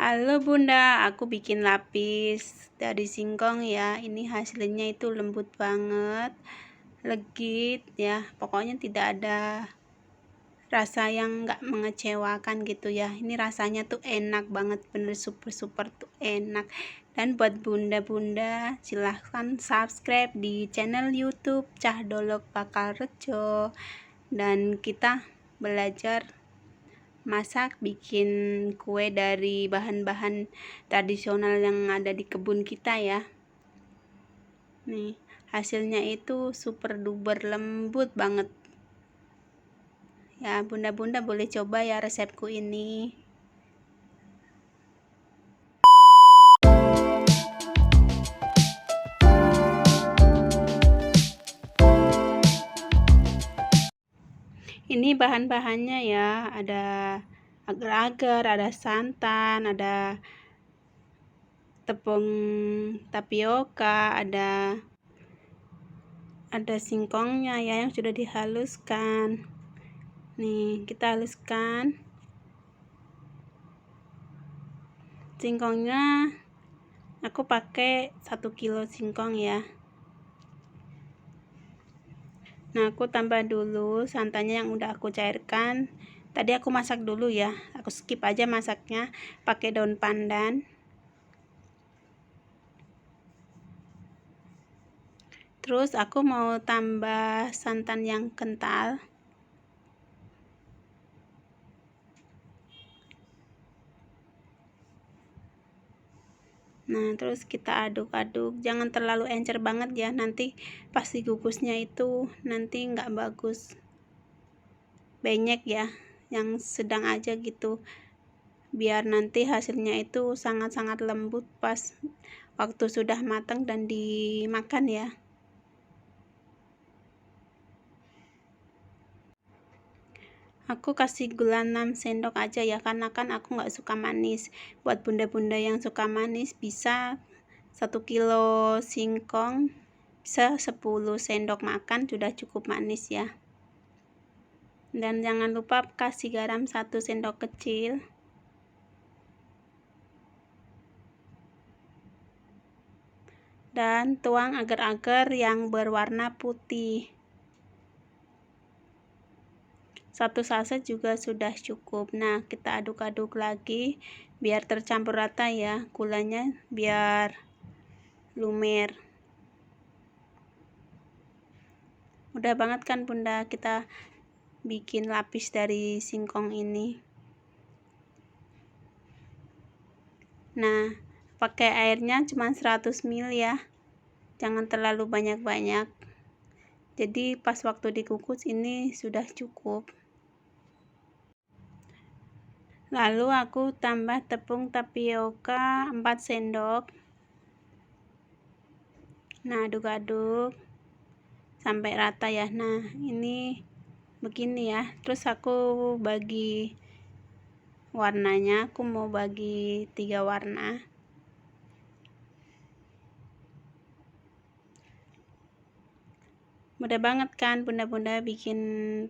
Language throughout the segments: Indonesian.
Halo bunda, aku bikin lapis dari singkong ya. Ini hasilnya itu lembut banget, legit ya. Pokoknya tidak ada rasa yang nggak mengecewakan gitu ya. Ini rasanya tuh enak banget, bener super super tuh enak. Dan buat bunda-bunda silahkan subscribe di channel YouTube Cah Dolok Bakal Rejo. Dan kita belajar masak bikin kue dari bahan-bahan tradisional yang ada di kebun kita ya. Nih hasilnya itu super duper lembut banget. Ya bunda-bunda boleh coba ya resepku ini ini bahan-bahannya ya. Ada agar-agar ada santan ada tepung tapioka ada ada singkongnya ya yang sudah dihaluskan. Nih kita haluskan. Singkongnya aku pakai satu kilo singkong ya nah aku tambah dulu santannya yang udah aku cairkan. Tadi aku masak dulu ya. Aku skip aja masaknya pakai daun pandan. Terus aku mau tambah santan yang kental Nah, terus kita aduk-aduk. Jangan terlalu encer banget ya. Nanti pas dikukusnya itu nanti nggak bagus. Banyak ya. Yang sedang aja gitu. Biar nanti hasilnya itu sangat-sangat lembut pas waktu sudah matang dan dimakan ya. Aku kasih gula 6 sendok aja ya karena kan aku nggak suka manis. Buat bunda-bunda yang suka manis bisa 1 kilo singkong bisa 10 sendok makan sudah cukup manis ya. Dan jangan lupa kasih garam 1 sendok kecil. Dan tuang agar-agar yang berwarna putih satu saset juga sudah cukup. Nah kita aduk-aduk lagi biar tercampur rata ya gulanya biar lumer. Udah banget kan bunda kita bikin lapis dari singkong ini? Nah pakai airnya cuma 100 ml ya. Jangan terlalu banyak-banyak. Jadi pas waktu dikukus ini sudah cukup lalu aku tambah tepung tapioka 4 sendok. Nah aduk-aduk sampai rata ya. Nah ini begini ya. Terus aku bagi warnanya. Aku mau bagi tiga warna. Mudah banget kan bunda-bunda bikin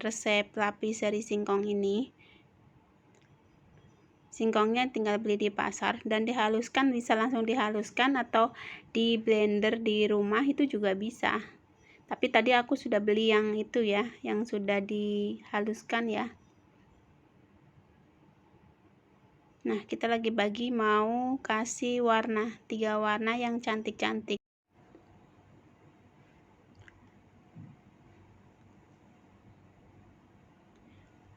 resep lapis dari singkong ini singkongnya tinggal beli di pasar dan dihaluskan bisa langsung dihaluskan atau di blender di rumah itu juga bisa. Tapi tadi aku sudah beli yang itu ya yang sudah dihaluskan ya. Nah kita lagi bagi mau kasih warna tiga warna yang cantik-cantik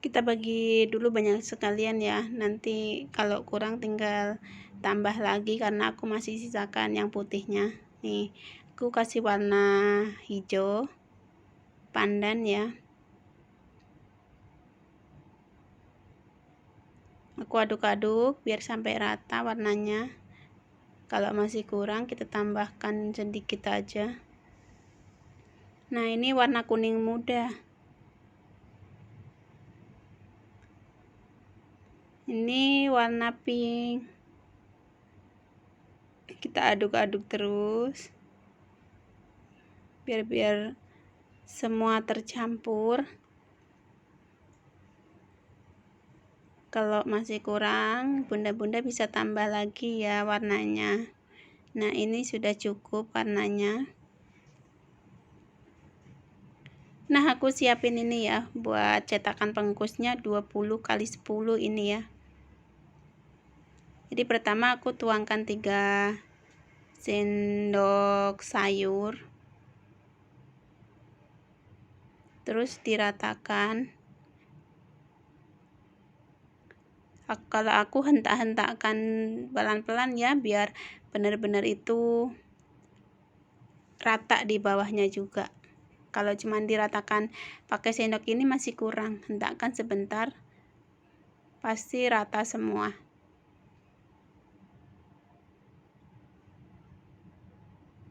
kita bagi dulu banyak sekalian ya. Nanti kalau kurang tinggal tambah lagi karena aku masih sisakan yang putihnya. Nih aku kasih warna hijau pandan ya. Aku aduk-aduk biar sampai rata warnanya. Kalau masih kurang kita tambahkan sedikit aja. Nah ini warna kuning muda ini warna pink. Kita aduk-aduk terus. Biar biar semua tercampur. Kalau masih kurang bunda-bunda bisa tambah lagi ya warnanya. Nah ini sudah cukup warnanya nah aku siapin ini ya buat cetakan pengkusnya 20 kali 10 ini ya. Jadi pertama aku tuangkan 3 sendok sayur. Terus diratakan. Kalau aku hentak-hentakkan pelan-pelan ya biar benar-benar itu rata di bawahnya juga kalau cuma diratakan pakai sendok ini masih kurang. Hentakkan sebentar pasti rata semua.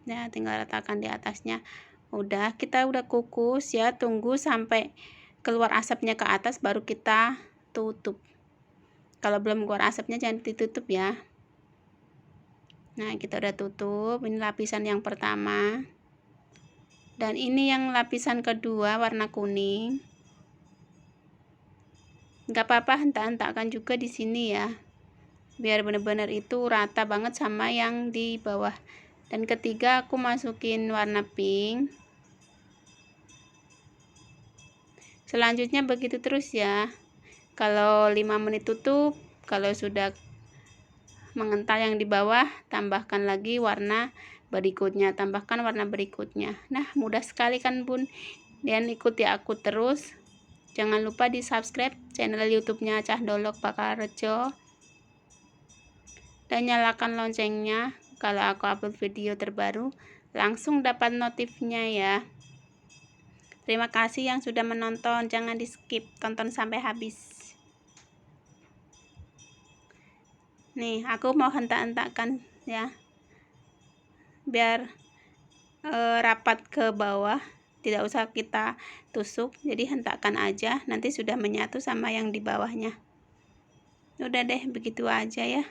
Ya tinggal ratakan di atasnya. Udah kita udah kukus ya. Tunggu sampai keluar asapnya ke atas baru kita tutup. Kalau belum keluar asapnya jangan ditutup ya. Nah kita udah tutup. Ini lapisan yang pertama dan ini yang lapisan kedua warna kuning. Nggak apa-apa hentak-hentakkan juga di sini ya. Biar benar-benar itu rata banget sama yang di bawah. Dan ketiga aku masukin warna pink. Selanjutnya begitu terus ya. Kalau 5 menit tutup kalau sudah mengental yang di bawah tambahkan lagi warna berikutnya tambahkan warna berikutnya. Nah mudah sekali kan bun? Dan ikuti aku terus. Jangan lupa di subscribe channel youtube-nya Cah Dolok Bakal Rejo dan nyalakan loncengnya kalau aku upload video terbaru. Langsung dapat notifnya ya. Terima kasih yang sudah menonton. Jangan di skip tonton sampai habis. Nih aku mau hentak-hentakkan ya biar e, rapat ke bawah tidak usah kita tusuk. Jadi hentakkan aja nanti sudah menyatu sama yang di bawahnya. Udah deh begitu aja ya.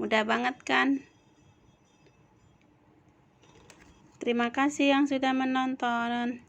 Mudah banget kan? Terima kasih yang sudah menonton